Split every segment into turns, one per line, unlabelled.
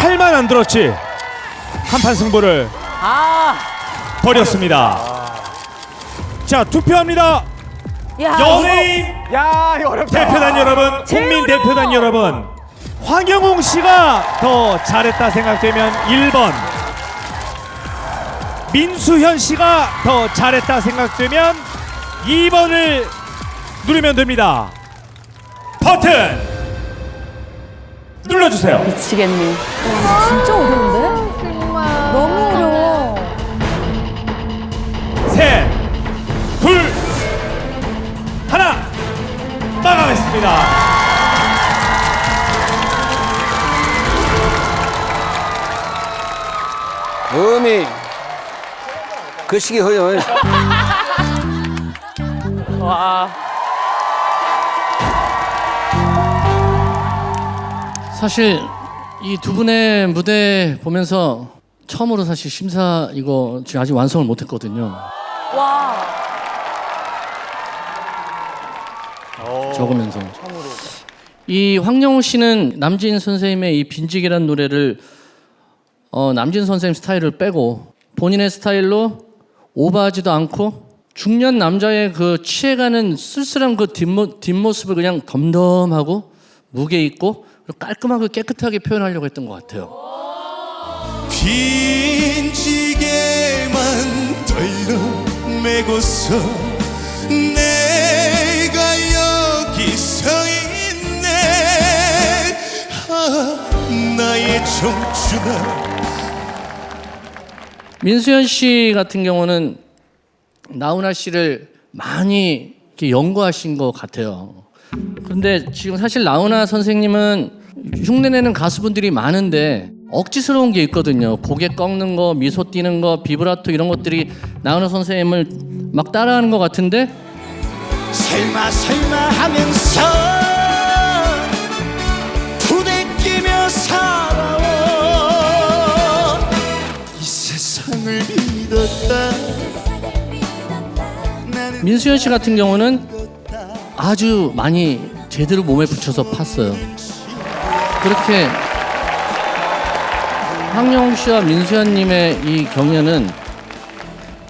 칼만 안 들었지 한판 승부를
아,
벌였습니다. 자 투표합니다.
야,
연예인
야 이거 어렵다.
대표단 여러분, 국민 대표단 여러분, 황영웅 씨가 더 잘했다 생각되면 1번, 민수현 씨가 더 잘했다 생각되면 2번을 누르면 됩니다. 버튼 눌러주세요.
미치겠네.
진짜 어려운데? 너무 어려워.
셋, 둘, 하나, 마감했습니다.
어미 그 시기 허여
와,
사실 이 두 분의 무대 보면서 처음으로 사실 심사 이거 지금 아직 완성을 못했거든요.
와.
적으면서. 이 황영우 씨는 남진 선생님의 이 빈직이라는 노래를 어, 남진 선생님 스타일을 빼고 본인의 스타일로 오버하지도 않고 중년 남자의 그 취해가는 쓸쓸한 그 뒷모, 뒷모습을 그냥 덤덤하고 무게 있고 깔끔하고 깨끗하게 표현하려고 했던 것 같아요.
빈 지게만 돌려매고서 내가 여기 서 있네 아, 나의 청춘아
민수현 씨 같은 경우는 나훈아 씨를 많이 이렇게 연구하신 것 같아요. 근데 지금 사실 나훈아 선생님은 흉내내는 가수분들이 많은데 억지스러운 게 있거든요. 고개 꺾는 거, 미소 띄는 거, 비브라토 이런 것들이 나훈아 선생님을 막 따라하는 것 같은데
설마 설마 하면서 부대끼며 살아온 이 세상을 믿었다
민수현 씨 같은 경우는 아주 많이 제대로 몸에 붙여서 팠어요. 그렇게 황영우 씨와 민수현님의 이 경연은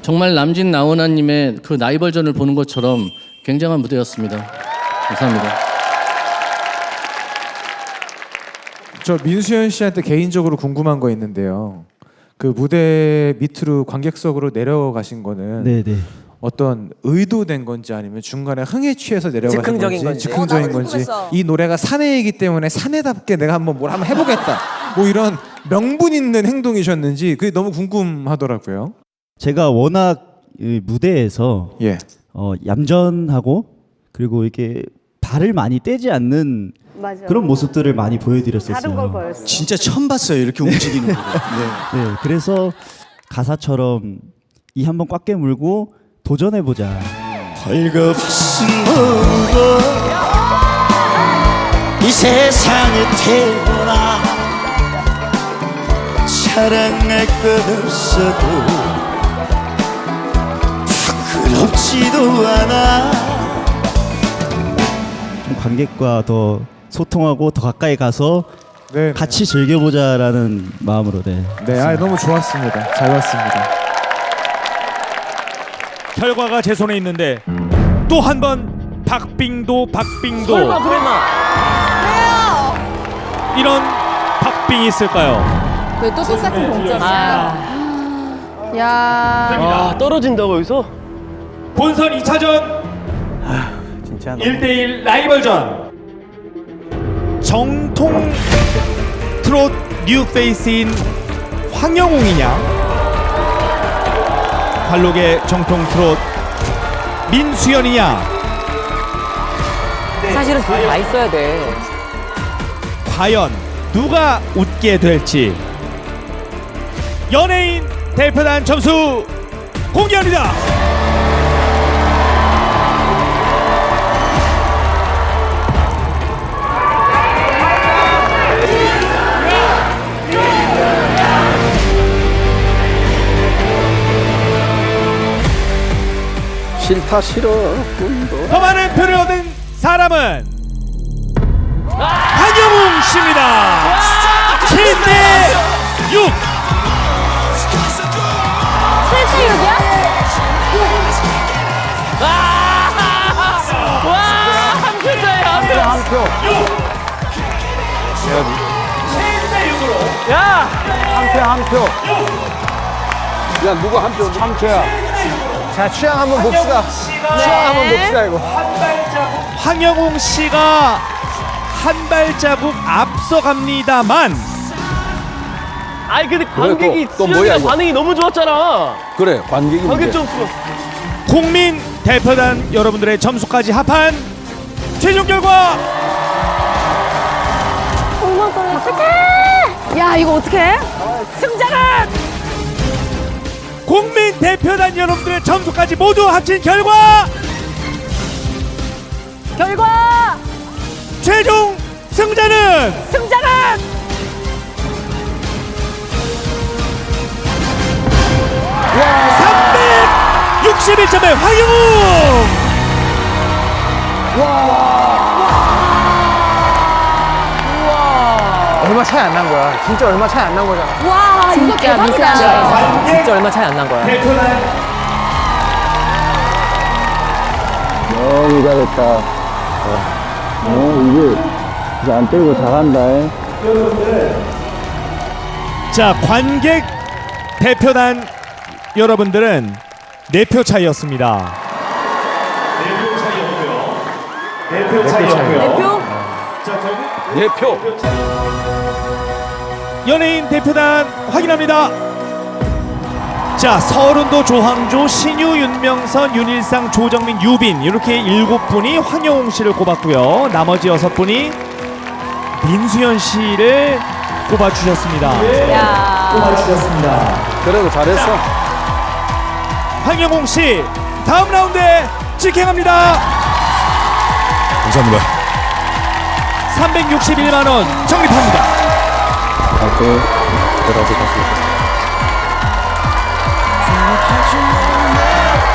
정말 남진 나훈아님의 그 나이 버전을 보는 것처럼 굉장한 무대였습니다. 감사합니다.
저 민수현 씨한테 개인적으로 궁금한 거 있는데요. 그 무대 밑으로 관객석으로 내려가신 거는
네네.
어떤 의도된 건지 아니면 중간에 흥에 취해서 내려가신
즉흥적인
건지,
건지.
즉흥적인
어, 나도
건지
궁금했어.
이 노래가 사내이기 때문에 사내답게 내가 한번 뭘 한번 해보겠다 뭐 이런 명분 있는 행동이셨는지 그게 너무 궁금하더라고요.
제가 워낙 이 무대에서
예.
어, 얌전하고 그리고 이렇게 발을 많이 떼지 않는
맞아.
그런 모습들을 많이 보여드렸었어요.
다른 걸 보였어.
진짜 처음 봤어요 이렇게 움직이는 거 네.
네, 그래서 가사처럼 이 한번 꽉 깨물고 도전해 보자.
헐겁은 몸으로 이 세상에 태어나 사랑할 것 없어도 부끄럽지도 않아
좀 관객과 더 소통하고 더 가까이 가서
네.
같이 즐겨보자라는 마음으로 네.
네, 아 너무 좋았습니다. 잘 봤습니다.
결과가 제 손에 있는데 또 한 번 박빙도 박빙도
설마 설마.
이런 박빙이 있을까요?
왜또 똑같은?
아,
야.
아 떨어진다고 여기서?
본선 2차전
진짜
1대1 라이벌전 정통 트롯 뉴페이스인 황영웅이냐 관록의 정통 트롯 민수연이냐
사실은 둘다 있어야 돼.
과연 누가 웃게 될지. 연예인 대표단 점수 공개합니다
싫다 싫어 꿈도
더 많은 표를 얻은 사람은 한영웅 씨입니다. 7 7대 6.
7대 6이야?
야 누구 한 표? 한 표야. 자 취향 한번 봅시다. 취향 한번 봅시다 이거.
황영웅 씨가 한 발자국 앞서갑니다만
아니 근데
또-
관객이
또 뭐야,
수영이가
이거?
반응이 너무 좋았잖아.
그래 관객이 문제.
관객 점수.
국민 대표단 여러분들의 점수까지 합한 최종 결과
야, 이거 어떡해? 승자는
국민 대표단 여러분들의 점수까지 모두 합친 결과!
결과!
최종 승자는!
승자는!
361점의 황영웅
얼마 차이 안 난 거야. 진짜 얼마 차이 안 난 거잖아.
와, 이거 대박이다.
진짜 얼마 차이 안 난 거야.
너무 잘했다. 어 이게 이제 안 때리고 잘한다.
자 관객 대표단 여러분들은 네표 차이였습니다. 네표 차이였고요.
대표
네 표.
연예인 대표단 확인합니다. 자 서른도 조항조 신유 윤명선 윤일상 조정민 유빈 이렇게 일곱 분이 황영웅 씨를 꼽았고요. 나머지 여섯 분이 민수현 씨를 꼽아주셨습니다.
야.
꼽아주셨습니다.
그래도 잘했어.
황영웅 씨 다음 라운드에 직행합니다.
감사합니다
361만 원 적립합니다.
오케이. 들어서 다시.